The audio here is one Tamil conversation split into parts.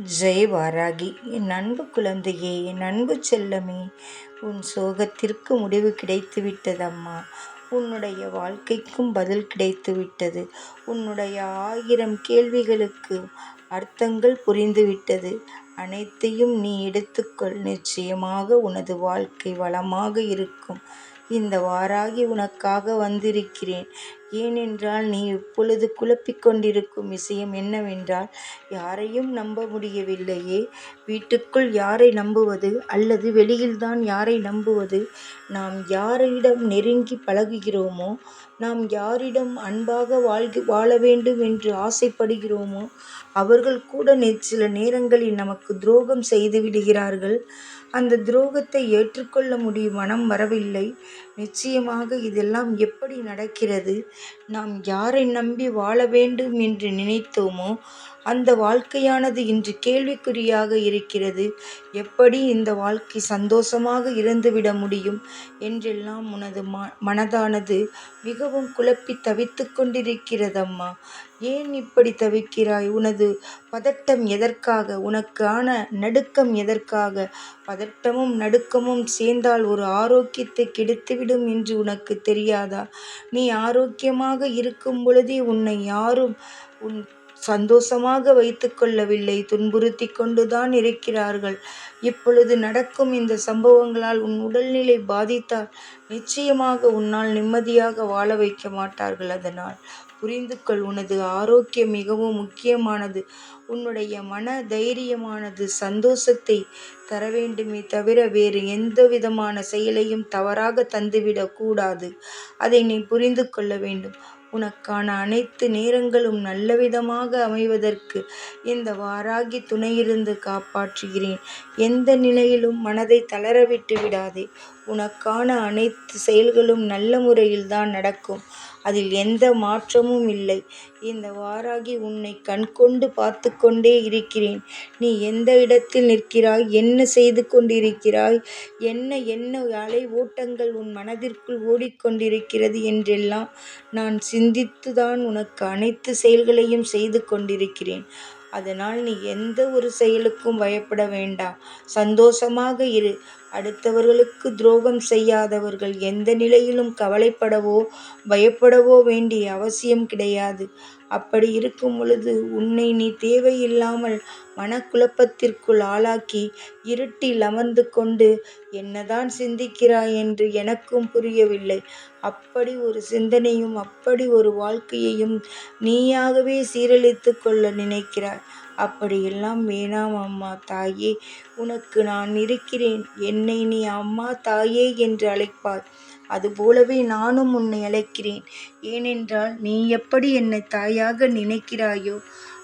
ஜெய் வாராகி என் அன்பு குழந்தையே என் அன்பு செல்லமே உன் சோகத்திற்கு முடிவு கிடைத்து விட்டதம்மா உன்னுடைய வாழ்க்கைக்கும் பதில் கிடைத்து விட்டது உன்னுடைய ஆயிரம் கேள்விகளுக்கு அர்த்தங்கள் புரிந்துவிட்டது. அனைத்தையும் நீ எடுத்துக்கொள். நிச்சயமாக உனது வாழ்க்கை வளமாக இருக்கும். இந்த வாராகி உனக்காக வந்திருக்கிறேன். ஏனென்றால் நீ இப்பொழுது குழப்பிக் கொண்டிருக்கும் விஷயம் என்னவென்றால் யாரையும் நம்ப முடியவில்லையே. வீட்டுக்குள் யாரை நம்புவது? அல்லது வெளியில்தான் யாரை நம்புவது? நாம் யாரிடம் நெருங்கி பழகுகிறோமோ? நாம் யாரிடம் அன்பாக வாழ்க வாழ வேண்டும் என்று ஆசைப்படுகிறோமோ? அவர்கள் கூட சில நேரங்களில் நமக்கு துரோகம் செய்து விடுகிறார்கள். அந்த துரோகத்தை ஏற்றுக்கொள்ள முடியும். மனம் வரவில்லை. நிச்சயமாக இதெல்லாம் எப்படி நடக்கிறது? நாம் யாரை நம்பி வாழ வேண்டும் என்று நினைத்தோமோ அந்த வாழ்க்கையானது இன்று கேள்விக்குறியாக இருக்கிறது. எப்படி இந்த வாழ்க்கை சந்தோஷமாக இருந்துவிட முடியும் என்றெல்லாம் உனது ம மனதானது மிகவும் குழப்பி தவித்து கொண்டிருக்கிறதம்மா. ஏன் இப்படி தவிக்கிறாய்? உனது பதட்டம் எதற்காக? உனக்கான நடுக்கம் எதற்காக? பதட்டமும் நடுக்கமும் சேர்ந்தால் ஒரு ஆரோக்கியத்தை கெடுத்துவிடும் என்று உனக்கு தெரியாதா? நீ ஆரோக்கியமாக இருக்கும் பொழுதே உன்னை யாரும் உன் சந்தோஷமாக வைத்துக்கொள்ளவில்லை துன்புறுத்தி கொண்டுதான் இருக்கிறார்கள். இப்பொழுது நடக்கும் இந்த சம்பவங்களால் உன் உடல்நிலை பாதித்தால் நிச்சயமாக உன்னால் நிம்மதியாக வாழ வைக்க மாட்டார்கள் அதனால். புரிந்து கொள் உனது ஆரோக்கியம் மிகவும் முக்கியமானது. உன்னுடைய மன தைரியமானது சந்தோஷத்தை தர வேண்டுமே தவிர வேறு எந்த விதமான செயலையும் தவறாக தந்துவிடக்கூடாது அதை நீ புரிந்து கொள்ள வேண்டும். உனக்கான அனைத்து நேரங்களும் நல்லவிதமாக அமைவதற்கு இந்த வாராகி துணையிருந்து காப்பாற்றுகிறேன். எந்த நிலையிலும் மனதை தளரவிட்டு விடாதே. உனக்கான அனைத்து செயல்களும் நல்ல முறையில் தான் நடக்கும். அதில் எந்த மாற்றமும் இல்லை. இந்த வாராகி உன்னை கண்கொண்டு பார்த்து கொண்டே இருக்கிறேன். நீ எந்த இடத்தில் நிற்கிறாய்? என்ன செய்து கொண்டிருக்கிறாய்? என்ன என்ன அலை ஓட்டங்கள் உன் மனதிற்குள் ஓடிக்கொண்டிருக்கிறது என்றெல்லாம் நான் சிந்தித்துதான் உனக்கு அனைத்து செயல்களையும் செய்து கொண்டிருக்கிறேன். அதனால் நீ எந்த ஒரு செயலுக்கும் பயப்பட வேண்டாம். சந்தோஷமாக இரு. அடுத்தவர்களுக்கு துரோகம் செய்யாதவர்கள் எந்த நிலையிலும் கவலைப்படவோ பயப்படவோ வேண்டிய அவசியம் கிடையாது. அப்படி இருக்கும் பொழுது உன்னை நீ தேவையில்லாமல் மனக்குழப்பத்திற்குள் ஆளாக்கி இருட்டில் அமர்ந்து கொண்டு என்னதான் சிந்திக்கிறாய் என்று எனக்கும் புரியவில்லை. அப்படி ஒரு சிந்தனையும் அப்படி ஒரு வாழ்க்கையையும் நீயாகவே சீரழித்து கொள்ள நினைக்கிறாய். அப்படியெல்லாம் வேணாம் அம்மா தாயே. உனக்கு நான் இருக்கிறேன். என்னை நீ அம்மா தாயே என்று அழைப்பாய் அதுபோலவே நானும் உன்னை அழைக்கிறேன். ஏனென்றால் நீ எப்படி என்னை தாயாக நினைக்கிறாயோ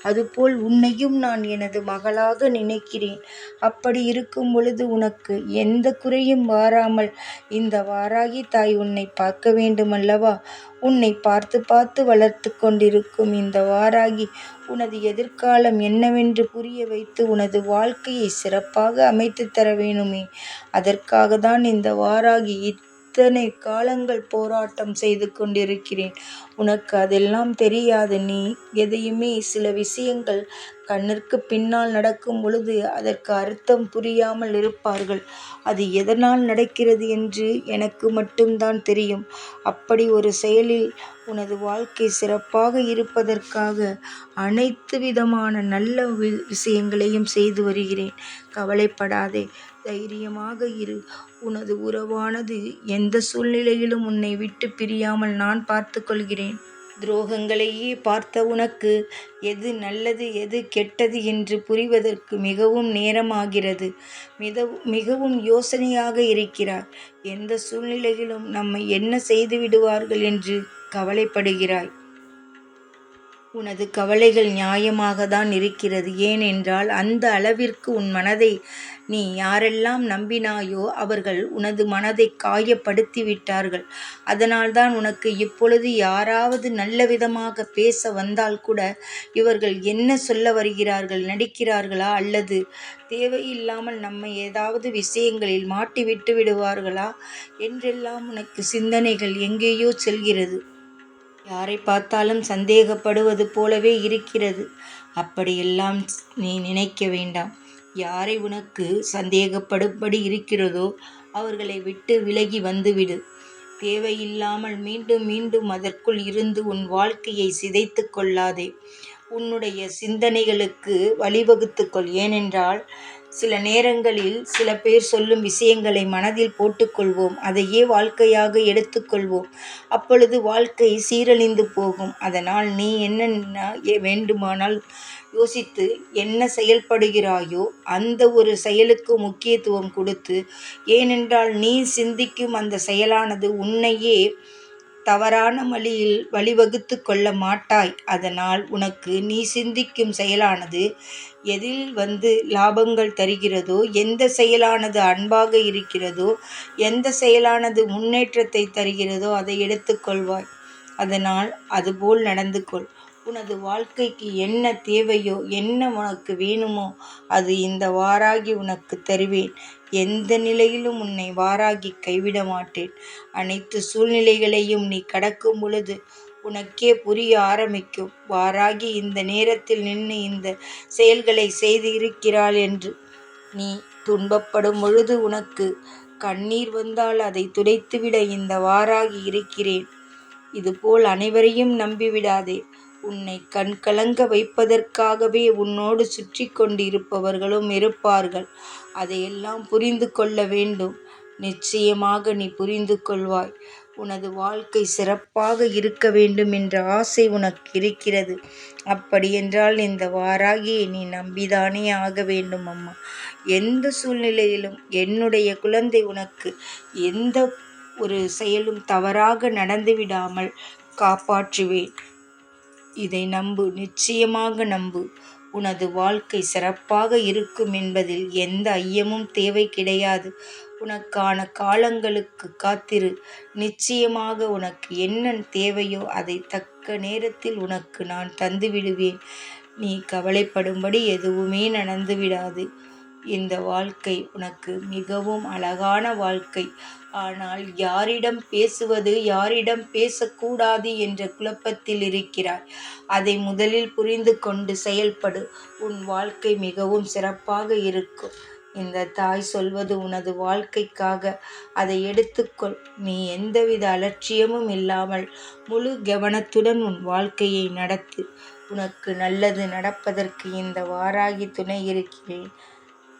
அதுபோல் உன்னையும் நான் எனது மகளாக நினைக்கிறேன். அப்படி இருக்கும் பொழுது உனக்கு எந்த குறையும் வாராமல் இந்த வாராகி தாய் உன்னை பார்க்க வேண்டுமல்லவா? உன்னை பார்த்து பார்த்து வளர்த்து கொண்டிருக்கும் இந்த வாராகி உனது எதிர்காலம் என்னவென்று புரிய வைத்து உனது வாழ்க்கையை சிறப்பாக அமைத்து தர வேணுமே. அதற்காக தான் இந்த வாராகி இத்தனை காலங்கள் போராட்டம் செய்து கொண்டிருக்கிறேன். உனக்கு அதெல்லாம் தெரியாது. நீ எதையுமே சில விஷயங்கள் கண்ணிற்கு பின்னால் நடக்கும் பொழுது அதற்கு அர்த்தம் புரியாமல் இருப்பார்கள். அது எதனால் நடக்கிறது என்று எனக்கு மட்டும்தான் தெரியும். அப்படி ஒரு செயலில் உனது வாழ்க்கை சிறப்பாக இருப்பதற்காக அனைத்து விதமான நல்ல விஷயங்களையும் செய்து வருகிறேன். கவலைப்படாதே. தைரியமாக இரு. உனது உறவானது எந்த சூழ்நிலையிலும் உன்னை விட்டு பிரியாமல் நான் பார்த்து கொள்கிறேன். துரோகங்களையே பார்த்த உனக்கு எது நல்லது எது கெட்டது என்று புரிவதற்கு மிகவும் நேரமாகிறது. மித மிகவும் யோசனையாக இருக்கிறாய். எந்த சூழ்நிலையிலும் நம்மை என்ன செய்து விடுவார்கள் என்று கவலைப்படுகிறாய். உனது கவலைகள் நியாயமாக தான் இருக்கிறது. ஏனென்றால் அந்த அளவிற்கு உன் மனதை நீ யாரெல்லாம் நம்பினாயோ அவர்கள் உனது மனதை காயப்படுத்தி விட்டார்கள் அதனால்தான் உனக்கு இப்பொழுது யாராவது நல்ல விதமாக பேச வந்தால் கூட இவர்கள் என்ன சொல்ல வருகிறார்கள் நடிக்கிறார்களா அல்லது தேவையில்லாமல் நம்மை ஏதாவது விஷயங்களில் மாட்டி விட்டு விடுவார்களா என்றெல்லாம் உனக்கு சிந்தனைகள் எங்கேயோ செல்கிறது. யாரை பார்த்தாலும் சந்தேகப்படுவது போலவே இருக்கிறது. அப்படியெல்லாம் நீ நினைக்க வேண்டாம். யாரை உனக்கு சந்தேகப்படும்படி இருக்கிறதோ அவர்களை விட்டு விலகி வந்துவிடு. தேவையில்லாமல் மீண்டும் மீண்டும் அதற்குள் இருந்து உன் வாழ்க்கையை சிதைத்து கொள்ளாதே. உன்னுடைய சிந்தனைகளுக்கு வழிவகுத்துக்கொள் ஏனென்றால் சில நேரங்களில் சில பேர் சொல்லும் விஷயங்களை மனதில் போட்டுக்கொள்வோம். அதையே வாழ்க்கையாக எடுத்துக்கொள்வோம். அப்பொழுது வாழ்க்கை சீரழிந்து போகும். அதனால் நீ என்ன வேண்டுமானால் யோசித்து என்ன செயல்படுகிறாயோ அந்த ஒரு செயலுக்கு முக்கியத்துவம் கொடுத்து ஏனென்றால் நீ சிந்திக்கும் அந்த செயலானது உன்னையே தவறான வழியில் வழிவகுத்து கொள்ள மாட்டாய். அதனால் உனக்கு நீ சிந்திக்கும் செயலானது எதில் வந்து லாபங்கள் தருகிறதோ எந்த செயலானது அன்பாக இருக்கிறதோ எந்த செயலானது முன்னேற்றத்தை தருகிறதோ அதை எடுத்துக்கொள்வாய் அதனால் அதுபோல் நடந்து கொள் உனது வாழ்க்கைக்கு என்ன தேவையோ என்ன உனக்கு வேணுமோ அது இந்த வாராகி உனக்கு தருவேன். எந்த நிலையிலும் உன்னை வாராகி கைவிட மாட்டேன். அனைத்து சூழ்நிலைகளையும் நீ கடக்கும் பொழுது உனக்கே புரிய ஆரம்பிக்கும். வாராகி இந்த நேரத்தில் நின்று இந்த செயல்களை செய்து இருக்கிறாள் என்று நீ துன்பப்படும் பொழுது உனக்கு கண்ணீர் வந்தால் அதை துடைத்துவிட இந்த வாராகி இருக்கிறேன். இதுபோல் அனைவரையும் நம்பிவிடாதே. உன்னை கண் கலங்க வைப்பதற்காகவே உன்னோடு சுற்றி கொண்டிருப்பவர்களும் இருப்பார்கள். அதையெல்லாம் புரிந்து கொள்ள வேண்டும். நிச்சயமாக நீ புரிந்து கொள்வாய். உனது வாழ்க்கை சிறப்பாக இருக்க வேண்டும் என்ற ஆசை உனக்கு இருக்கிறது. அப்படியென்றால் இந்த வாராகியை நீ நம்பிதானே ஆக வேண்டும் அம்மா. எந்த சூழ்நிலையிலும் என்னுடைய குழந்தை உனக்கு எந்த ஒரு செயலும் தவறாக நடந்துவிடாமல் காப்பாற்றுவேன். இதை நம்பு நிச்சயமாக நம்பு. உனது வாழ்க்கை சிறப்பாக இருக்கும் என்பதில் எந்த ஐயமும் தேவை கிடையாது. உனக்கான காலங்களுக்கு காத்திரு. நிச்சயமாக உனக்கு என்ன தேவையோ அதை தக்க நேரத்தில் உனக்கு நான் தந்துவிடுவேன். நீ கவலைப்படும்படி எதுவுமே நடந்துவிடாது. இந்த வாழ்க்கை உனக்கு மிகவும் அழகான வாழ்க்கை. ஆனால் யாரிடம் பேசுவது யாரிடம் பேசக்கூடாது என்ற குழப்பத்தில் இருக்கிறாய். அதை முதலில் புரிந்து கொண்டு செயல்படு. உன் வாழ்க்கை மிகவும் சிறப்பாக இருக்கும். இந்த தாய் சொல்வது உனது வாழ்க்கைக்காக. அதை எடுத்துக்கொள். நீ எந்தவித அலட்சியமும் இல்லாமல் முழு கவனத்துடன் உன் வாழ்க்கையை நடத்து. உனக்கு நல்லது நடப்பதற்கு இந்த வாராகி துணை இருக்கிறேன்.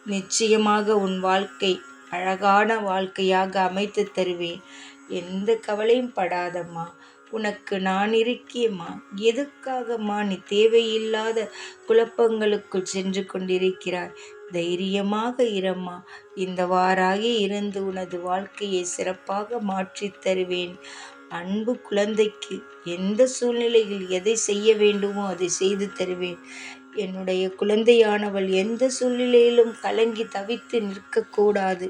நிச்சயமாக உன் வாழ்க்கை அழகான வாழ்க்கையாக அமைத்து தருவேன். எந்த கவலையும் படாதம்மா. உனக்கு நான் இருக்கேம்மா. எதுக்காகம்மா நீ தேவையில்லாத குழப்பங்களுக்குள் சென்று கொண்டிருக்கிறாய்? தைரியமாக இரம்மா. இந்த வாராகி இருந்து உனது வாழ்க்கையை சிறப்பாக மாற்றித் தருவேன். அன்பு குழந்தைக்கு எந்த சூழ்நிலையில் எதை செய்ய வேண்டுமோ அதை செய்து தருவேன். என்னுடைய குழந்தையானவள் எந்த சூழ்நிலையிலும் கலங்கி தவித்து நிற்கக்கூடாது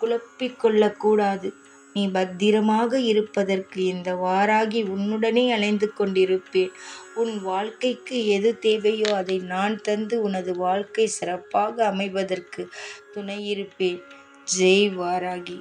குழப்பிக்கொள்ளக்கூடாது நீ பத்திரமாக இருப்பதற்கு இந்த வாராகி உன்னுடனே அலைந்து கொண்டிருப்பேன். உன் வாழ்க்கைக்கு எது தேவையோ அதை நான் தந்து உனது வாழ்க்கை சிறப்பாக அமைவதற்கு துணையிருப்பேன் ஜெய் வாராகி.